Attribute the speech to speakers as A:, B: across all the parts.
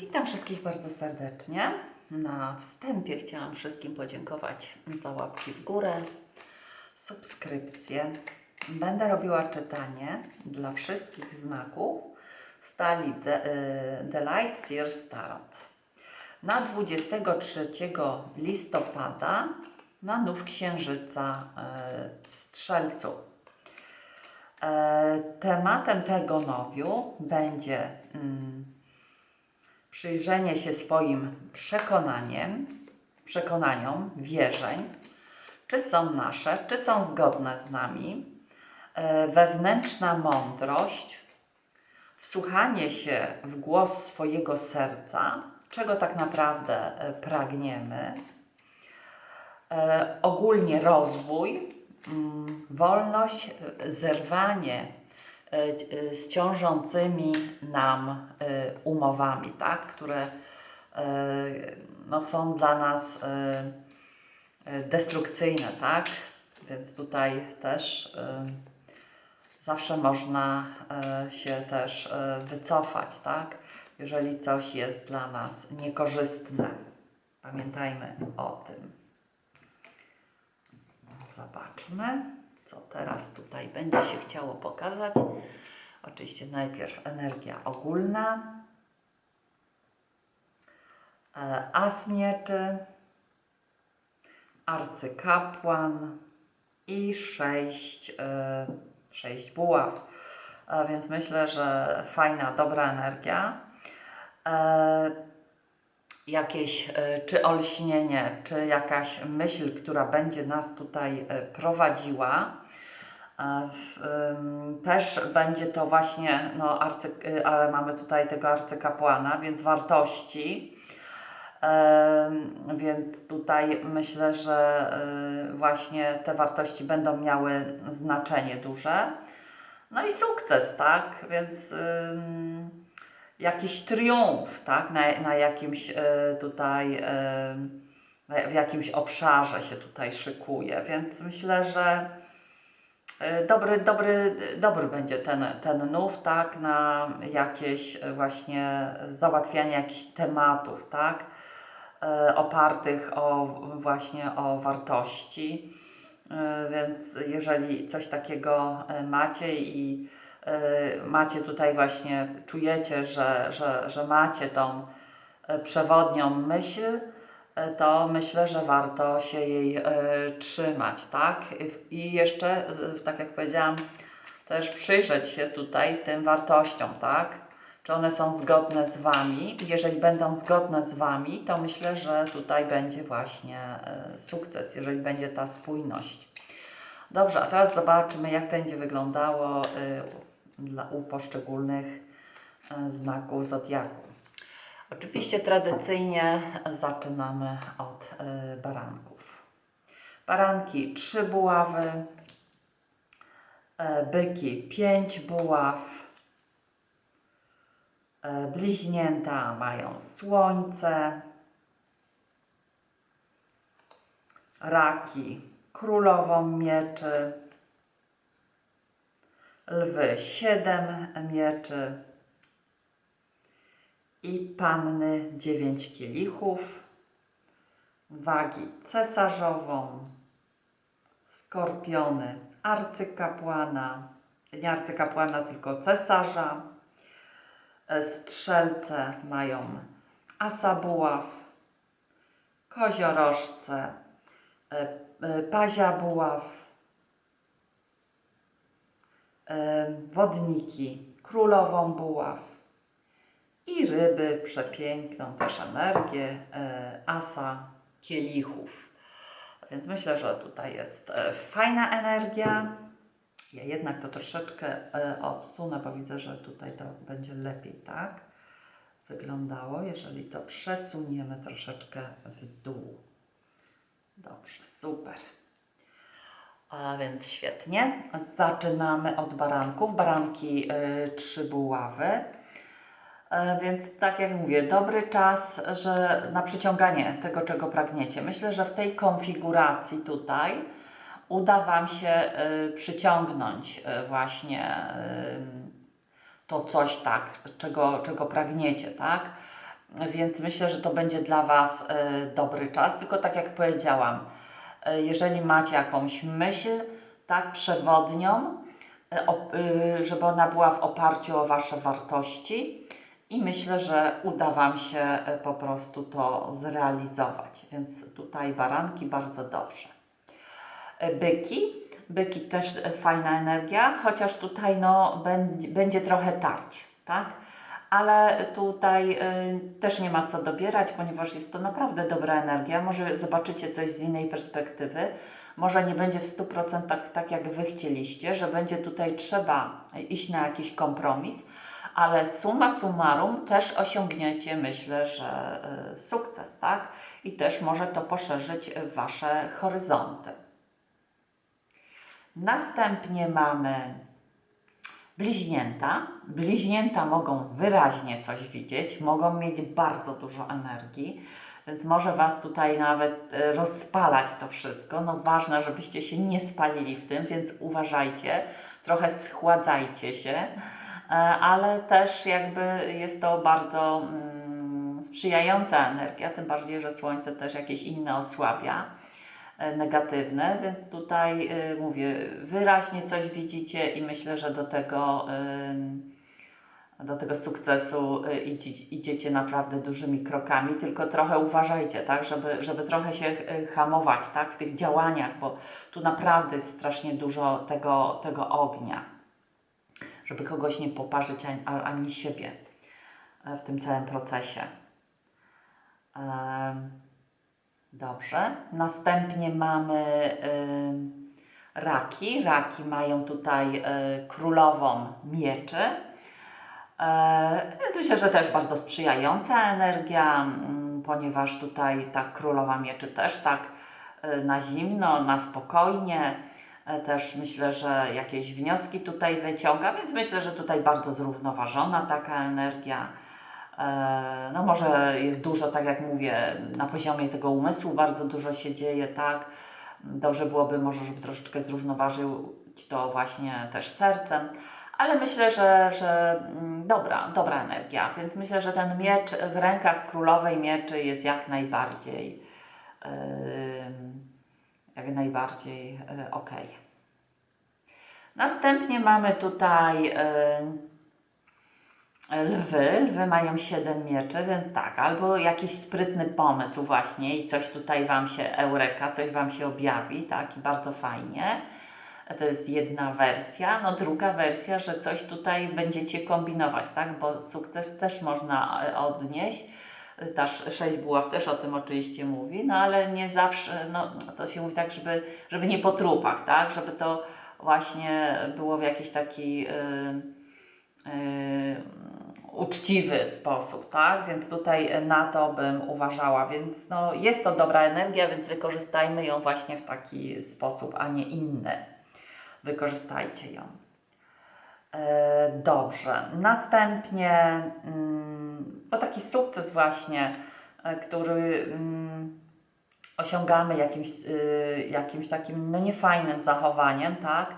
A: Witam wszystkich bardzo serdecznie. Na wstępie chciałam wszystkim podziękować za łapki w górę, subskrypcje. Będę robiła czytanie dla wszystkich znaków stali The, e, The Light Year Start. Na 23 listopada na nów księżyca e, w Strzelcu. E, Tematem tego nowiu będzie mm, przyjrzenie się swoim przekonaniem, przekonaniom, wierzeń, czy są nasze, czy są zgodne z nami, e, wewnętrzna mądrość, wsłuchanie się w głos swojego serca, czego tak naprawdę e, pragniemy, e, ogólnie rozwój, mm, wolność, zerwanie z ciążącymi nam e, umowami, tak, które e, no, są dla nas e, e, destrukcyjne, tak? Więc tutaj też e, zawsze można e, się też e, wycofać, tak? Jeżeli coś jest dla nas niekorzystne. Pamiętajmy o tym. Zobaczmy, co teraz tutaj będzie się chciało pokazać. Oczywiście najpierw energia ogólna, e, as mieczy, arcykapłan i sześć, e, sześć buław. A więc myślę, że fajna, dobra energia. Jakieś e, czy olśnienie, czy jakaś myśl, która będzie nas tutaj e, prowadziła. E, też będzie to właśnie, no, arcy, ale mamy tutaj tego arcykapłana, więc wartości. Więc tutaj myślę, że właśnie te wartości będą miały znaczenie duże. No i sukces, tak? Więc jakiś triumf, tak? Na, na jakimś y, tutaj, na- w jakimś obszarze się tutaj szykuje. Więc myślę, że y, dobry, dobry, dobry będzie ten, ten nów, tak? Na jakieś właśnie załatwianie jakichś tematów, tak? e, opartych o właśnie o wartości. E, Więc jeżeli coś takiego e, macie i e, macie tutaj właśnie, czujecie, że, że, że macie tą e, przewodnią myśl, e, to myślę, że warto się jej trzymać, tak? I jeszcze, tak jak powiedziałam, też przyjrzeć się tutaj tym wartościom, tak? Czy one są zgodne z Wami? Jeżeli będą zgodne z Wami, to myślę, że tutaj będzie właśnie sukces, jeżeli będzie ta spójność. Dobrze, a teraz zobaczmy, jak to będzie wyglądało dla, u poszczególnych e, znaków zodiaku. Oczywiście tradycyjnie zaczynamy od e, baranków. Baranki trzy buławy, e, byki pięć buław, Bliźnięta mają słońce, raki królową mieczy, lwy siedem mieczy i panny dziewięć kielichów, wagi cesarzową, skorpiony arcykapłana, nie arcykapłana, tylko cesarza, E, strzelce mają asa buław, koziorożce, e, e, pazia buław, e, wodniki, królową buław i ryby, przepiękną też energię, e, asa kielichów. Więc myślę, że tutaj jest e, fajna energia. Ja jednak to troszeczkę e, odsunę, bo widzę, że tutaj to będzie lepiej, tak? Wyglądało, jeżeli to przesuniemy troszeczkę w dół. Dobrze, super. A więc świetnie. Zaczynamy od baranków. Baranki y, trzy buławy. E, Więc tak jak mówię, dobry czas, że na przyciąganie tego, czego pragniecie. Myślę, że w tej konfiguracji tutaj uda Wam się y, przyciągnąć y, właśnie to coś tak, czego, czego pragniecie, tak? Więc myślę, że to będzie dla Was dobry czas. Tylko tak jak powiedziałam, jeżeli macie jakąś myśl, tak, przewodnią, e, y, żeby ona była w oparciu o Wasze wartości i myślę, że uda Wam się e, po prostu to zrealizować. Więc tutaj baranki bardzo dobrze. E, Byki. Byki też e, fajna energia, chociaż tutaj no, będzie, będzie trochę tarć, tak? Ale tutaj y, też nie ma co dobierać, ponieważ jest to naprawdę dobra energia. Może zobaczycie coś z innej perspektywy. Może nie będzie w 100% tak, jak Wy chcieliście, że będzie tutaj trzeba iść na jakiś kompromis, ale summa summarum też osiągniecie, myślę, że y, sukces, tak? I też może to poszerzyć Wasze horyzonty. Następnie mamy bliźnięta. Bliźnięta mogą wyraźnie coś widzieć, mogą mieć bardzo dużo energii, więc może Was tutaj nawet e, rozpalać to wszystko. No ważne, żebyście się nie spalili w tym, więc uważajcie, trochę schładzajcie się, e, ale też jakby jest to bardzo mm, sprzyjająca energia, tym bardziej, że Słońce też jakieś inne osłabia negatywne, więc tutaj y, mówię, wyraźnie coś widzicie i myślę, że do tego, ym, do tego sukcesu idzie, idziecie naprawdę dużymi krokami, tylko trochę uważajcie, tak, żeby, żeby trochę się hamować, tak, w tych działaniach, bo tu naprawdę jest strasznie dużo tego, tego ognia, żeby kogoś nie poparzyć ani, siebie e, w tym całym procesie. Em, Dobrze. Następnie mamy y, raki. Raki mają tutaj y, królową mieczy. E, więc myślę, że też bardzo sprzyjająca energia, mm, ponieważ tutaj ta królowa mieczy też tak y, na zimno, na spokojnie. E, Też myślę, że jakieś wnioski tutaj wyciąga, więc myślę, że tutaj bardzo zrównoważona taka energia. E, No może jest dużo, tak jak mówię, na poziomie tego umysłu bardzo dużo się dzieje, tak. Dobrze byłoby może, żeby troszeczkę zrównoważył to właśnie też sercem, ale myślę, że, że mm, dobra, dobra energia, więc myślę, że ten miecz w rękach królowej mieczy jest jak najbardziej ym, jak najbardziej y, okej. Następnie mamy tutaj ym, Lwy, lwy mają 7 mieczy, więc tak, albo jakiś sprytny pomysł właśnie i coś tutaj Wam się eureka, coś Wam się objawi, tak, i bardzo fajnie. To jest jedna wersja. No druga wersja, że coś tutaj będziecie kombinować, tak, bo sukces też można e, odnieść. Ta sz- sześć buław też o tym oczywiście mówi, no ale nie zawsze, no to się mówi tak, żeby, żeby nie po trupach, tak, żeby to właśnie było w jakiś taki... Yy, uczciwy sposób, tak? Więc tutaj na to bym uważała. Więc no, jest to dobra energia, więc wykorzystajmy ją właśnie w taki sposób, a nie inny. Wykorzystajcie ją. E, dobrze. Następnie, mm, bo taki sukces właśnie, e, który mm, osiągamy jakimś, y, jakimś takim no niefajnym zachowaniem, tak?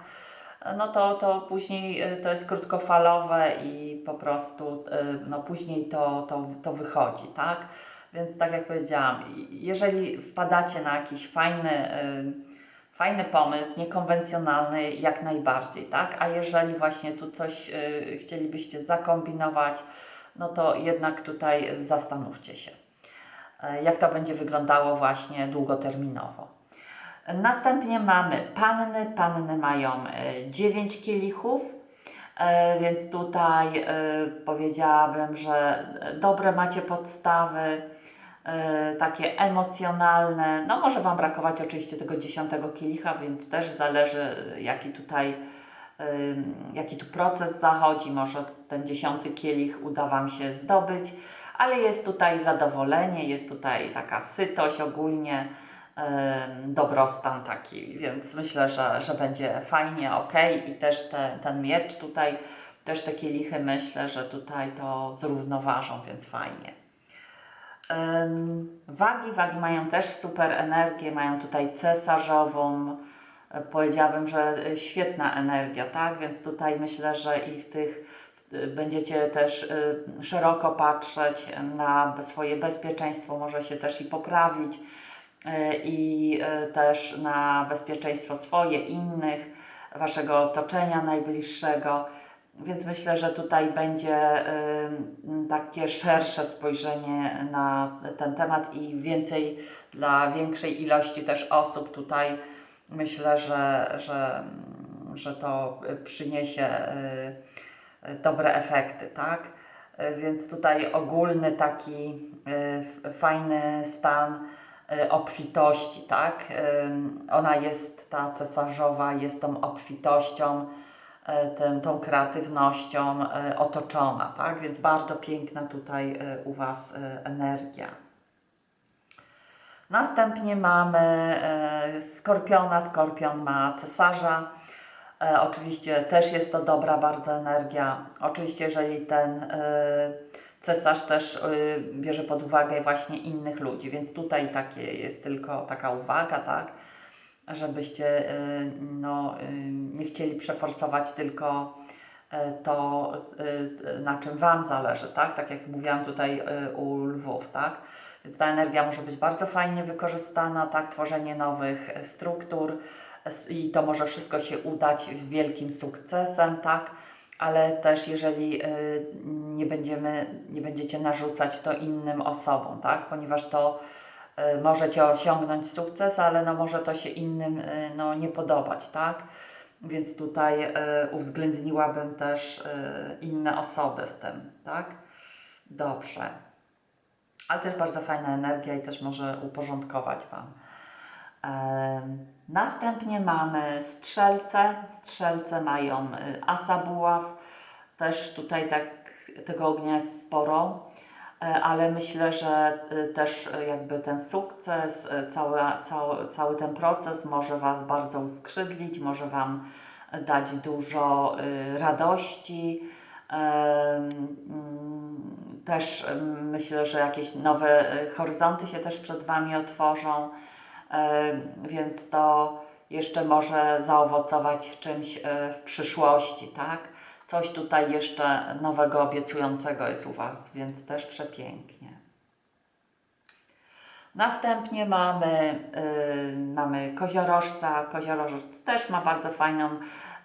A: No to, to później y, to jest krótkofalowe i po prostu y, no później to, to, to wychodzi, tak? Więc tak jak powiedziałam, jeżeli wpadacie na jakiś fajny, y, fajny pomysł, niekonwencjonalny, jak najbardziej, tak? A jeżeli właśnie tu coś chcielibyście zakombinować, no to jednak tutaj zastanówcie się, jak to będzie wyglądało właśnie długoterminowo. Następnie mamy panny. Panny mają 9 kielichów, e, więc tutaj e, powiedziałabym, że dobre macie podstawy, e, takie emocjonalne. No może Wam brakować oczywiście tego dziesiątego kielicha, więc też zależy jaki tutaj jaki tu proces zachodzi, może ten dziesiąty kielich uda Wam się zdobyć, ale jest tutaj zadowolenie, jest tutaj taka sytość ogólnie, dobrostan taki, więc myślę, że, że będzie fajnie, ok i też te, ten miecz tutaj, też te kielichy myślę, że tutaj to zrównoważą, więc fajnie. Wagi, wagi mają też super energię, mają tutaj cesarzową, powiedziałabym, że świetna energia, tak? Więc tutaj myślę, że i w tych, będziecie też y, szeroko patrzeć na swoje bezpieczeństwo, może się też i poprawić i y, też na bezpieczeństwo swoje, innych, waszego otoczenia najbliższego. Więc myślę, że tutaj będzie takie szersze spojrzenie na ten temat i więcej dla większej ilości też osób tutaj myślę, że, że, że to przyniesie y, dobre efekty, tak? Więc tutaj ogólny taki fajny stan obfitości, tak? Ona jest ta cesarzowa, jest tą obfitością, y, tym, tą kreatywnością y, otoczona, tak? Więc bardzo piękna tutaj u Was energia. Następnie mamy e, Skorpiona. Skorpion ma cesarza. E, oczywiście też jest to dobra bardzo energia. Oczywiście, jeżeli ten e, cesarz też e, bierze pod uwagę właśnie innych ludzi, więc tutaj takie jest tylko taka uwaga, tak, żebyście e, no, e, nie chcieli przeforsować tylko to, na czym Wam zależy, tak? Tak jak mówiłam tutaj u lwów, tak? Więc ta energia może być bardzo fajnie wykorzystana, tak? Tworzenie nowych struktur i to może wszystko się udać wielkim sukcesem, tak? Ale też jeżeli y, nie, będziemy, nie będziecie narzucać to innym osobom, tak? Ponieważ to y, możecie osiągnąć sukces, ale no może to się innym y, no, nie podobać, tak? Więc tutaj uwzględniłabym też inne osoby w tym, tak? Dobrze. Ale też bardzo fajna energia i też może uporządkować Wam. Następnie mamy strzelce. Strzelce mają y, asa buław. Też tutaj tak tego ognia jest sporo, e, ale myślę, że y, też y, jakby ten sukces, cały, cały, cały ten proces może Was bardzo uskrzydlić, może Wam dać dużo radości. Mm, Też myślę, że jakieś nowe horyzonty się też przed Wami otworzą, więc to jeszcze może zaowocować czymś e, w przyszłości, tak? Coś tutaj jeszcze nowego, obiecującego jest u Was, więc też przepięknie. Następnie mamy, y, mamy koziorożca. Koziorożec też ma bardzo fajną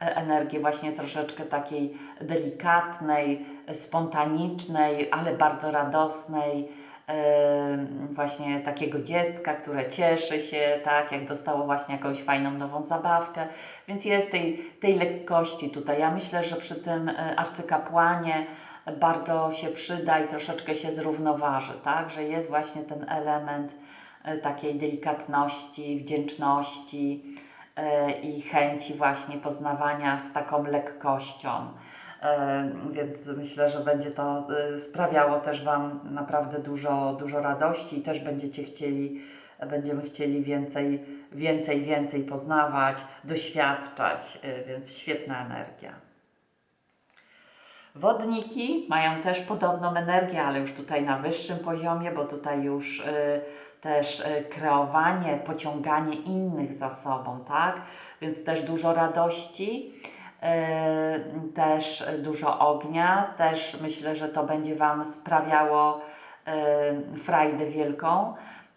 A: e, energię, właśnie troszeczkę takiej delikatnej, spontanicznej, ale bardzo radosnej. Właśnie takiego dziecka, które cieszy się, tak, jak dostało właśnie jakąś fajną nową zabawkę. Więc jest tej, tej lekkości tutaj. Ja myślę, że przy tym e, arcykapłanie bardzo się przyda i troszeczkę się zrównoważy, tak? Że jest właśnie ten element e, takiej delikatności, wdzięczności e, i chęci właśnie poznawania z taką lekkością. E, Więc myślę, że będzie to e, sprawiało też Wam naprawdę dużo, dużo radości i też będziecie chcieli, będziemy chcieli więcej, więcej, więcej poznawać, doświadczać, e, więc świetna energia. Wodniki mają też podobną energię, ale już tutaj na wyższym poziomie, bo tutaj już y, też y, kreowanie, pociąganie innych za sobą, tak? Więc też dużo radości, też dużo ognia, też myślę, że to będzie Wam sprawiało y, frajdę wielką.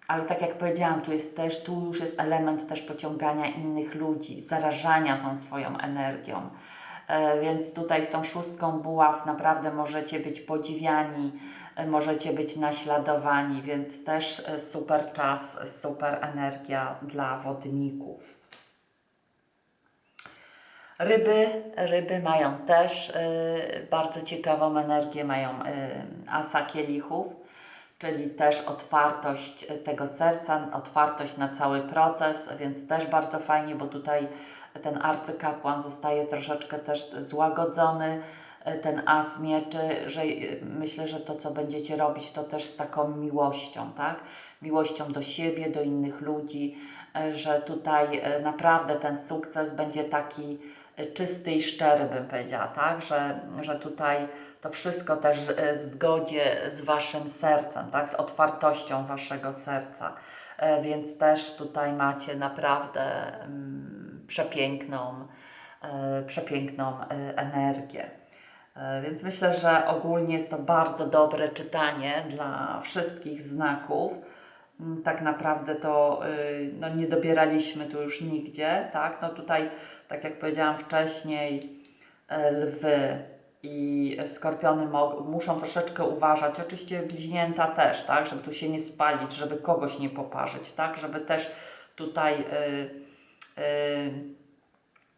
A: Ale tak jak powiedziałam, tu jest też, tu już jest element też pociągania innych ludzi, zarażania tą swoją energią. E, Więc tutaj z tą szóstką buław naprawdę możecie być podziwiani, możecie być naśladowani, więc też super czas, super energia dla wodników. Ryby, ryby mają też y, bardzo ciekawą energię, mają y, asa kielichów, czyli też otwartość y, tego serca, otwartość na cały proces, więc też bardzo fajnie, bo tutaj ten arcykapłan zostaje troszeczkę też złagodzony, ten as mieczy, że myślę, że to, co będziecie robić, to też z taką miłością, tak? Miłością do siebie, do innych ludzi, że tutaj naprawdę ten sukces będzie taki czysty i szczery, bym powiedziała, tak? Że, że tutaj to wszystko też y, w zgodzie z Waszym sercem, tak? Z otwartością Waszego serca. E, Więc też tutaj macie naprawdę mm, przepiękną, e, przepiękną e, energię. E, Więc myślę, że ogólnie jest to bardzo dobre czytanie dla wszystkich znaków. Mm, Tak naprawdę to y, no, nie dobieraliśmy tu już nigdzie, tak? No tutaj, tak jak powiedziałam wcześniej, lwy i skorpiony muszą troszeczkę uważać. Oczywiście bliźnięta też, tak? Żeby tu się nie spalić, żeby kogoś nie poparzyć, tak? Żeby też tutaj y, y,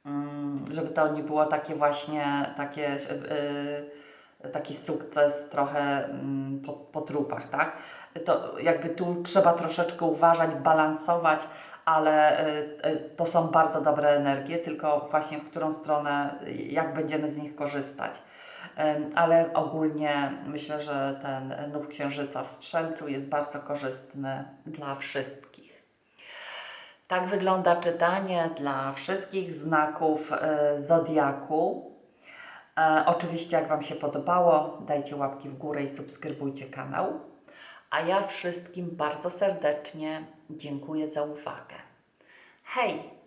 A: Mm, żeby to nie było takie właśnie, takie, taki sukces trochę mm, po, po trupach, tak? To jakby tu trzeba troszeczkę uważać, balansować, ale yy, yy, to są bardzo dobre energie, tylko właśnie w którą stronę, jak będziemy z nich korzystać. Ale ogólnie myślę, że ten nów księżyca w Strzelcu jest bardzo korzystny dla wszystkich. Tak wygląda czytanie dla wszystkich znaków e, zodiaku. E, oczywiście, jak Wam się podobało, dajcie łapki w górę i subskrybujcie kanał. A ja wszystkim bardzo serdecznie dziękuję za uwagę. Hej!